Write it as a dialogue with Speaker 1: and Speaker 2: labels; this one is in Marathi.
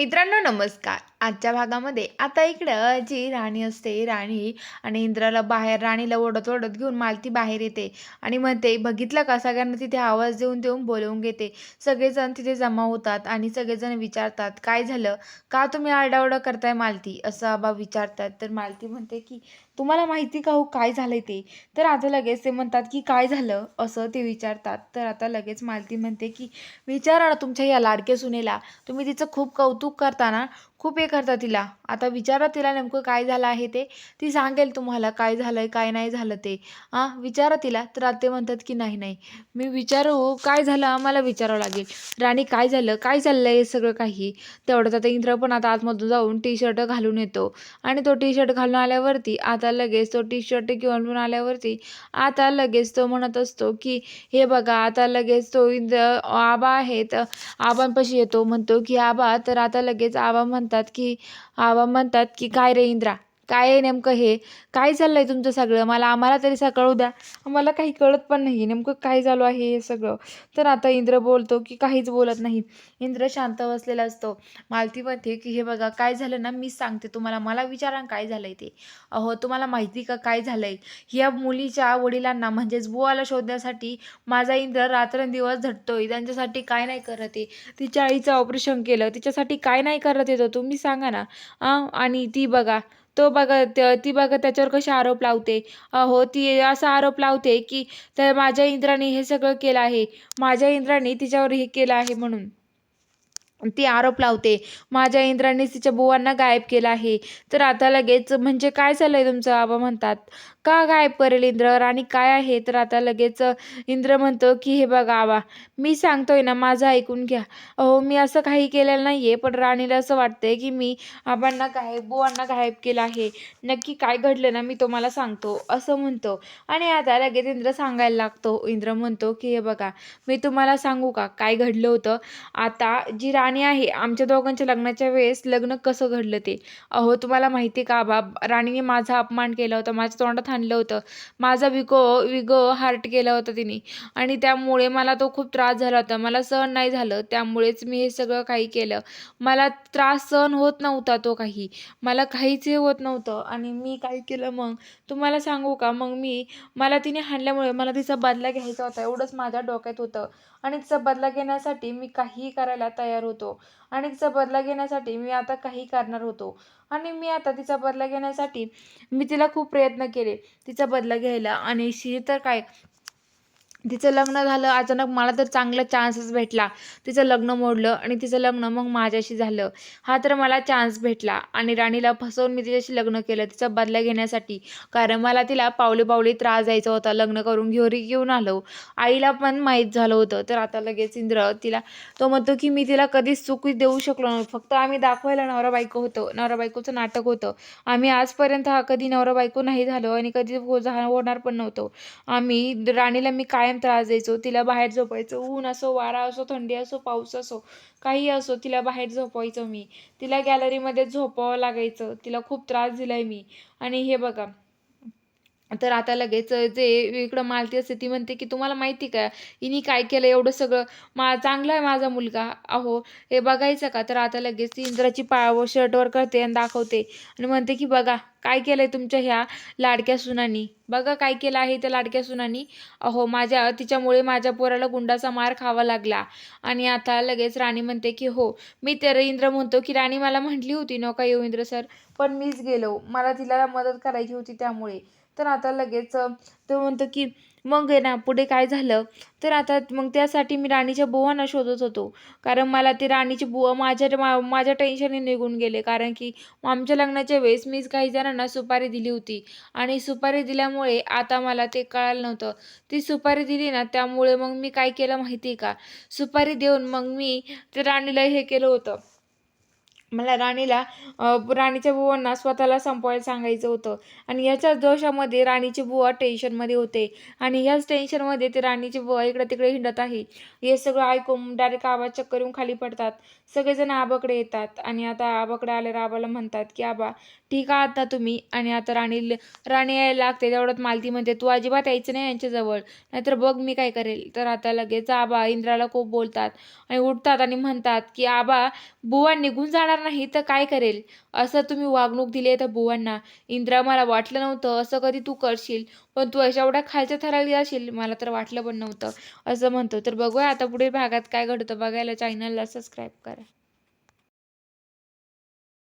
Speaker 1: मित्रांनो नमस्कार. आजच्या भागामध्ये. आता इकडं जी राणी असते राणी आणि इंद्राला बाहेर राणीला ओढत ओढत घेऊन मालती बाहेर येते आणि म्हणते बघितलं का? सगळ्यांना तिथे आवाज देऊन देऊन बोलवून घेते. सगळेजण तिथे जमा होतात आणि सगळेजण विचारतात काय झालं? का तुम्ही आरडाओरडा करताय मालती? असं आबा विचारतात. तर मालती म्हणते की तुम्हाला माहिती का हो काय झालंय ते? तर आता लगेच ते म्हणतात की काय झालं? असं ते विचारतात. तर आता लगेच मालती म्हणते की विचारा ना तुमच्या या लाडक्या सुनेला. तुम्ही तिचं खूप कौतुक करता ना खूप हे करता तिला. आता विचारा तिला नेमकं काय झालं आहे ते. ती सांगेल तुम्हाला काय झालंय काय नाही झालं ते. हां विचारा तिला. तर ते म्हणतात की नाही नाही. मी विचारू काय झालं आम्हाला विचारावं लागेल. राणी काय झालं? काय चाललं आहे सगळं काही? तेवढंच आता इंद्र पण आता आतमधून जाऊन टी शर्ट घालून येतो. आणि तो टी शर्ट घालून आल्यावरती आता लगेच तो टी शर्ट घेऊन आल्यावरती आता लगेच तो म्हणत असतो की हे बघा आता लगेच तो इंद्र आबा आहेत. आबांपाशी येतो. म्हणतो की आबा तर आता लगेच आबा म्हणतात की आबा म्हणतात की काय रे इंद्रा काय आहे नेमकं हे? काय चाललं आहे तुमचं सगळं? मला आम्हाला तरी सकाळू द्या मला काही कळत पण नाही. नेमकं काय चालू आहे हे सगळं? तर आता इंद्र बोलतो की काहीच बोलत नाही. इंद्र शांत बसलेला असतो. मालती म्हणते की हे बघा काय झालं ना मी सांगते तुम्हाला. मला विचारा काय झालंय ते. अहो तुम्हाला माहिती का काय झालंय? या मुलीच्या वडिलांना म्हणजेच बुवाला शोधण्यासाठी माझा इंद्र रात्रंदिवस झटतोय. त्यांच्यासाठी काय नाही करत आहे तिच्या आईचं ऑपरेशन केलं. तिच्यासाठी काय नाही करत येतो तुम्ही सांगा ना. आणि ती बघा तो बघा त- ती बघा त्याच्यावर कसे आरोप लावते. अहो ती असा आरोप लावते की तर माझ्या इंद्राने हे सगळं केलं आहे. माझ्या इंद्राने तिच्यावर हे केलं आहे म्हणून. ती आरोप लावते माझ्या इंद्राने तिच्या बुवांना गायब केलं आहे. तर आता लगेच म्हणजे काय चाललंय तुमचं? आबा म्हणतात. का गायब करेल इंद्र आणि काय आहे? तर आता लगेच इंद्र म्हणतो की हे बघा आबा मी सांगतोय ना माझं ऐकून घ्या. अहो मी असं काही केलेलं नाही आहे पण राणीला असं वाटतंय की मी आबांना गायब बुवांना गायब केलं आहे. नक्की काय घडलं ना मी तुम्हाला सांगतो असं म्हणतो. आणि आता लगेच इंद्र सांगायला लागतो. इंद्र म्हणतो की हे बघा मी तुम्हाला सांगू का काय घडलं होतं? आता जी राणी आहे आमच्या दोघांच्या लग्नाच्या वेळेस लग्न कसं घडलं ते? अहो तुम्हाला माहिती का बाब राणीने माझा अपमान केला होता माझ्या तोंडात आणलं होतं. माझा विगो विगो हार्ट केला होता तिने. आणि त्यामुळे मला तो खूप त्रास झाला होता. मला सहन नाही झालं. त्यामुळेच मी हे सगळं काही केलं. मला त्रास सहन होत नव्हता तो काही. मला काहीच हे होत नव्हतं. आणि मी काय केलं मग? तुम्हाला सांगू का? मग मी मला तिने हाणल्यामुळे मला तिचा बदला घ्यायचा होता. एवढंच माझ्या डोक्यात होतं. आणि तिचा बदला घेण्यासाठी मी काहीही करायला तयार होतो. आणि तिचा बदला घेण्यासाठी मी आता काही करणार होतो. आणि मी आता तिचा बदला घेण्यासाठी मी तिला खूप प्रयत्न केले. तिचा बदला घ्यायला आणि शी तर काय तिचं लग्न झालं अचानक मला तर चांगला चान्सच भेटला. तिचं लग्न मोडलं आणि तिचं लग्न मग माझ्याशी झालं. हा तर मला चान्स भेटला आणि राणीला फसवून मी तिच्याशी लग्न केलं तिचा बदला घेण्यासाठी. कारण मला तिला पावले पावले त्रास द्यायचा होता लग्न करून घरी घेऊन आलो. आईला पण माहीत झालं होतं. तर आता लगेच इंद्र तिला तो म्हणतो की मी तिला कधीच चुकी देऊ शकलो नाही. फक्त आम्ही दाखवायला नवरा बायको होतो. नवरा बायकोचं नाटक होतं. आम्ही आजपर्यंत हा कधी नवरा बायको नाही झालो आणि कधी हो झा- होणार पण नव्हतो. आम्ही राणीला मी काय कायम त्रास द्यायचो तिला बाहेर झोपायचो. ऊन असो वारा असो थंडी असो पाऊस असो काही असो तिला बाहेर झोपवायचो मी. तिला गॅलरीमध्ये झोपावं लागायचं. तिला खूप त्रास दिलाय मी. आणि हे बघा तर आता लगेच जे इकडं मालती असते ती म्हणते की तुम्हाला माहिती का हिने काय केलं एवढं सगळं? मा चांगला आहे माझा मुलगा. अहो हे बघायचं का? तर आता लगेच ती इंद्राची पाव शर्टवर करते आणि दाखवते आणि म्हणते की बघा काय केलं आहे तुमच्या ह्या लाडक्या सुनानी? बघा काय केलं आहे त्या लाडक्या सुनानी? अहो माझ्या तिच्यामुळे माझ्या पोराला गुंडाचा मार खावा लागला. आणि आता लगेच राणी म्हणते की हो मी तर इंद्र म्हणतो की राणी मला म्हटली होती नका येऊ इंद्र सर. पण मीच गेलो. मला तिला मदत करायची होती त्यामुळे. तर आता लगेच तो म्हणतो की मग आहे ना पुढे काय झालं? तर आता मग त्यासाठी मी राणीच्या बुवांना शोधत होतो. कारण मला ते राणीची बुवा माझ्या मा- माझ्या टेन्शनने निघून गेले. कारण की आमच्या लग्नाच्या वेळेस मीच काही जणांना सुपारी दिली होती. आणि सुपारी दिल्यामुळे आता मला ते कळालं नव्हतं. ती सुपारी दिली ना त्यामुळे मग मी काय केलं माहिती आहे का? सुपारी देऊन मग मी ते राणीला हे केलं होतं. मला राणीला राणीच्या बुवांना स्वतःला संपवायला सांगायचं होतं. आणि याच्याच दोषामध्ये राणीची बुवा टेन्शनमध्ये होते. आणि ह्याच टेन्शनमध्ये ते राणीची बुवा इकडे तिकडे हिंडत आहे. हे सगळं ऐकून डायरेक्ट आबा चक्कर येऊन खाली पडतात. सगळेजण आबाकडे येतात. आणि आता आबाकडे आल्यावर आबाला म्हणतात की आबा ठीक आहात ना तुम्ही? आणि आता राणी राणी यायला लागते. तेवढ्यात मालती म्हणते तू अजिबात यायचं नाही यांच्याजवळ नाहीतर बघ मी काय करेल. तर आता लगेच आबा इंद्राला खूप बोलतात. आणि उठतात आणि म्हणतात की आबा बुवा निघून जाणार नाही तर काय करेल? असं तुम्ही वागणूक दिली आहे बुवांना. इंद्रा मला वाटलं नव्हतं असं कधी तू करशील पण तू अशा एवढ्या खालच्या थराला जाशील मला तर वाटलं पण नव्हतं. असं म्हणतो. तर बघूया आता पुढील भागात काय घडतं बघायला. चॅनलला सबस्क्राईब करा.